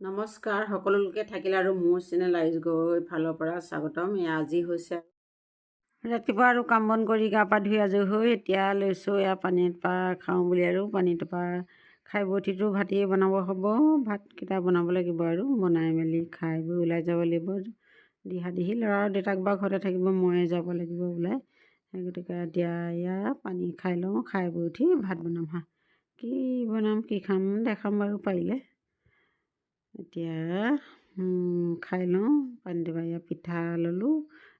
নমস্কাৰ সকলো লোকে থাকিলে আৰু মোৰ চেনেল আইচ গগৈ ফালৰ পৰা স্বাগতম। এয়া আজি হৈছে ৰাতিপুৱা আৰু কাম বন কৰি গা পা ধুই আজৰি হৈ এতিয়া লৈছোঁ এয়া পানী এটোপা খাওঁ বুলি আৰু। পানী এটোপা খাই বৈ উঠিতো ভাতেই বনাব হ'ব ভাতকেইটা বনাব লাগিব আৰু বনাই মেলি খাই বৈ ওলাই যাব লাগিব। দিহা দিহি ল'ৰা দেউতাক বা ঘৰতে থাকিব ময়ে যাব লাগিব ওলাই। সেই গতিকে এতিয়া এয়া পানী খাই লওঁ খাই বৈ উঠি ভাত বনাম হা। কি বনাম কি খাম দেখাম বাৰু পাৰিলে। এতিয়া খাই লওঁ পানী দিবা ইয়াত পিঠা ল'লোঁ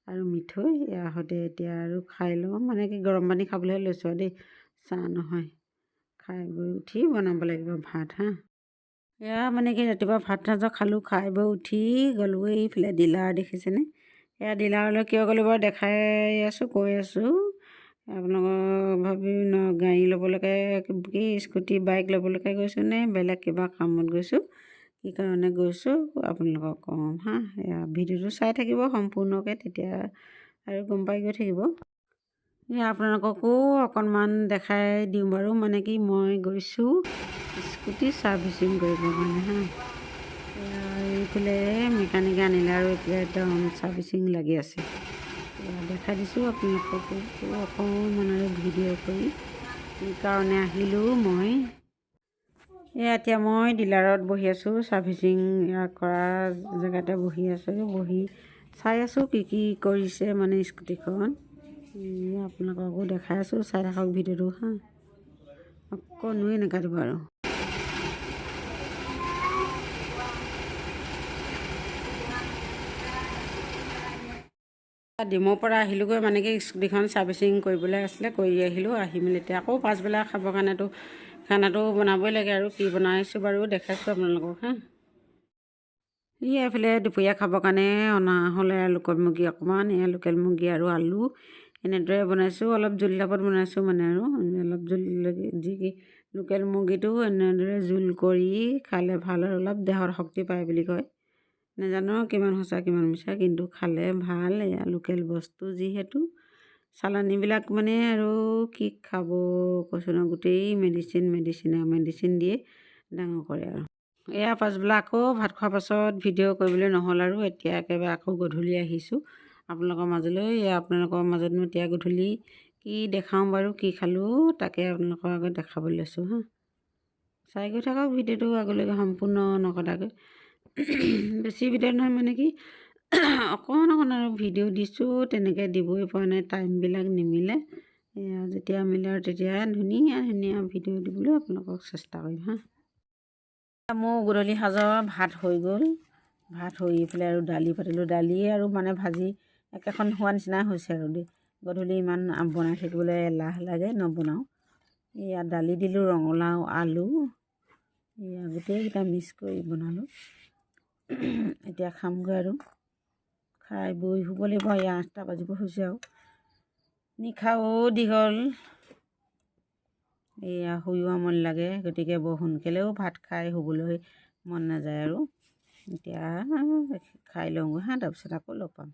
আৰু মিঠৈ। ইয়াৰ সৈতে এতিয়া আৰু খাই লওঁ। মানে কি গৰম পানী খাবলৈ লৈছোঁ আৰু দেই। চাহ নহয়। খাই বৈ উঠি বনাব লাগিব ভাত হা। এয়া মানে কি ৰাতিপুৱা ভাত সাজৰ খালোঁ খাই বৈ উঠি গ'লোঁ এইফালে ডিলাৰ দেখিছেনে? এয়া ডিলাৰলৈ কিয় গ'লোঁ বাৰু দেখাই আছোঁ কৈ আছোঁ। আপোনালোকৰ ভাবি ন গাড়ী ল'বলৈকে কি স্কুটি বাইক ল'বলৈকে গৈছোঁ নে বেলেগ কিবা কামত গৈছোঁ? কি কাৰণে গৈছোঁ? আপোনালোকক ক'ম হা? ভিডিঅ'টো চাই থাকিব সম্পূৰ্ণকৈ তেতিয়া আৰু গম পাই গৈ থাকিব। আপোনালোককো অকণমান দেখাই দিওঁ বাৰু মানে কি মই গৈছোঁ স্কুটি ছাৰ্ভিচিং কৰিবৰ কাৰণে হা? এইফালে মেকানিকে আনিলে আৰু এতিয়া একদম ছাৰ্ভিচিং লাগি আছে। দেখাই দিছোঁ আপোনালোককো অকণমান আৰু ভিডিঅ' কৰি। কাৰণে আহিলোঁ মই। এয়া এতিয়া মই ডিলাৰত বহি আছোঁ ছাৰ্ভিচিং কৰা জেগাতে বহি আছোঁ বহি চাই আছোঁ কি কি কৰিছে মানে স্কুটিখন। আপোনালোককো দেখাই আছোঁ চাই থাকক ভিডিঅ'টো হা। অকণোৱে নাকাটিব আৰু। ডিমৰ পৰা আহিলোঁগৈ মানে কি স্কুটিখন ছাৰ্ভিচিং কৰিবলৈ আছিলে কৰি আহিলোঁ আহি মেলি এতিয়া আকৌ পাছবেলা খাবৰ কাৰণেতো খানাটো বনাবই লাগে আৰু কি বনাইছোঁ বাৰু দেখাইছোঁ আপোনালোকক হা। ই এইফালে দুপৰীয়া খাবৰ কাৰণে অনা হ'লে লোকেল মুৰ্গী অকণমান এয়া লোকেল মুৰ্গী আৰু আলু এনেদৰে বনাইছোঁ অলপ জোল টাইপত বনাইছোঁ মানে আৰু অলপ জোল যি লোকেল মুৰ্গীটো এনেদৰে জোল কৰি খালে ভাল আৰু অলপ দেহৰ শক্তি পায় বুলি কয়। নাজানো কিমান সঁচা কিমান মিছা কিন্তু খালে ভাল এয়া লোকেল বস্তু যিহেতু। চালানীবিলাক মানে আৰু কি খাব কৈছোঁ ন গোটেই মেডিচিন মেডিচিন মেডিচিন দিয়ে ডাঙৰ কৰে আৰু। এয়া পাছবেলা আকৌ ভাত খোৱাৰ পাছত ভিডিঅ' কৰিবলৈ নহ'ল আৰু এতিয়া একেবাৰে আকৌ গধূলি আহিছোঁ। আপোনালোকৰ মাজলৈ এয়া আপোনালোকৰ মাজতনো এতিয়া গধূলি কি দেখাওঁ বাৰু কি খালোঁ তাকে আপোনালোকৰ আগত দেখাবলৈ লৈছোঁ হা। চাই গৈ থাকক ভিডিঅ'টো আগলৈকে সম্পূৰ্ণ নকটাকৈ। বেছি ভিডিঅ' নহয় মানে কি অকণ অকণ আৰু ভিডিঅ' দিছোঁ তেনেকৈ দিবই পৰা নাই টাইমবিলাক নিমিলে। এয়া যেতিয়া মিলে আৰু তেতিয়া ধুনীয়া ধুনীয়া ভিডিঅ' দিবলৈ আপোনালোকক চেষ্টা কৰিম হা। মোৰ গধূলি সাজৰ ভাত হৈ গ'ল। ভাত হৈ পেলাই আৰু দালি পাতিলোঁ। দালি আৰু মানে ভাজি একেখন হোৱা নিচিনা হৈছে আৰু দেই। গধূলি ইমান বনাই থাকিবলৈ এলাহ লাগে নবনাওঁ। এয়া দালি দিলোঁ ৰঙালাও আলু। এয়া গোটেইকেইটা মিক্স কৰি বনালোঁ। এতিয়া খামগৈ আৰু। খাই বৈ শুব লাগিব এয়া আঠটা বাজিব হৈছে আৰু। নিশাও দীঘল। এয়া শুইও আমনি লাগে গতিকে বৰ সোনকালেও ভাত খাই শুবলৈ মন নাযায় আৰু। এতিয়া খাই লওঁগৈ হা তাৰপিছত আকৌ লগ পাম।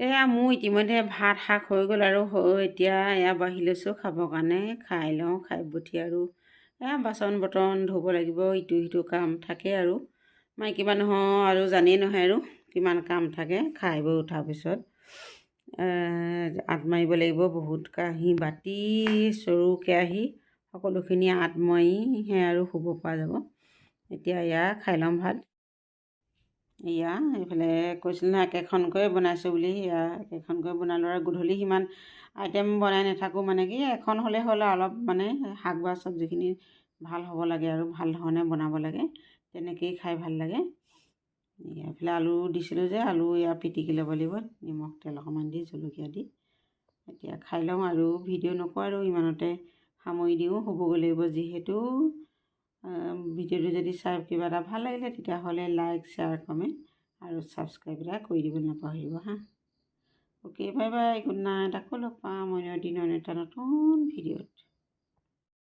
এয়া মোৰ ইতিমধ্যে ভাত শাক হৈ গ'ল আৰু হৈ এতিয়া এয়া বাঢ়ি লৈছোঁ খাবৰ কাৰণে। খাই লওঁ খাই বঠি আৰু এয়া বাচন বৰ্তন ধুব লাগিব ইটো সিটো কাম থাকে আৰু। মাইকী মানুহৰ আৰু জানেই নহয় আৰু। কিমান কাম থাকে খাই বৈ উঠাৰ পিছত আঁত মাৰিব লাগিব বহুত কাঁহী বাতি চৰু কেৰাহী সকলোখিনি আঁত মাৰিহে আৰু শুব পৰা যাব। এতিয়া এয়া খাই ল'ম ভাত। এয়া এইফালে কৈছিল নহয় একেখনকৈ বনাইছোঁ বুলি। এয়া একেখনকৈ বনালোঁ আৰু গধূলি সিমান আইটেম বনাই নাথাকোঁ মানে কি এখন হ'লে হ'ল অলপ মানে শাক বা চব্জিখিনি ভাল হ'ব লাগে আৰু ভাল ধৰণে বনাব লাগে। তেনেকৈয়ে খাই ভাল লাগে। এইফালে আলু দিছিলোঁ যে আলু এয়া পিটিকি ল'ব লাগিব। নিমখ তেল অকণমান দি জলকীয়া দি। এতিয়া খাই লওঁ আৰু ভিডিঅ' নকৰোঁ আৰু ইমানতে সামৰি দিওঁ হ'বগৈ লাগিব যিহেতু ভিডিঅ'টো যদি চাই কিবা এটা ভাল লাগিলে তেতিয়াহ'লে লাইক শ্বেয়াৰ কমেণ্ট আৰু ছাবস্ক্ৰাইব এটা কৰি দিব নাপাহৰিব হা। Okay bye bye good night আকৌ লগ পাম অন্য দিনৰ এটা নতুন ভিডিঅ'ত।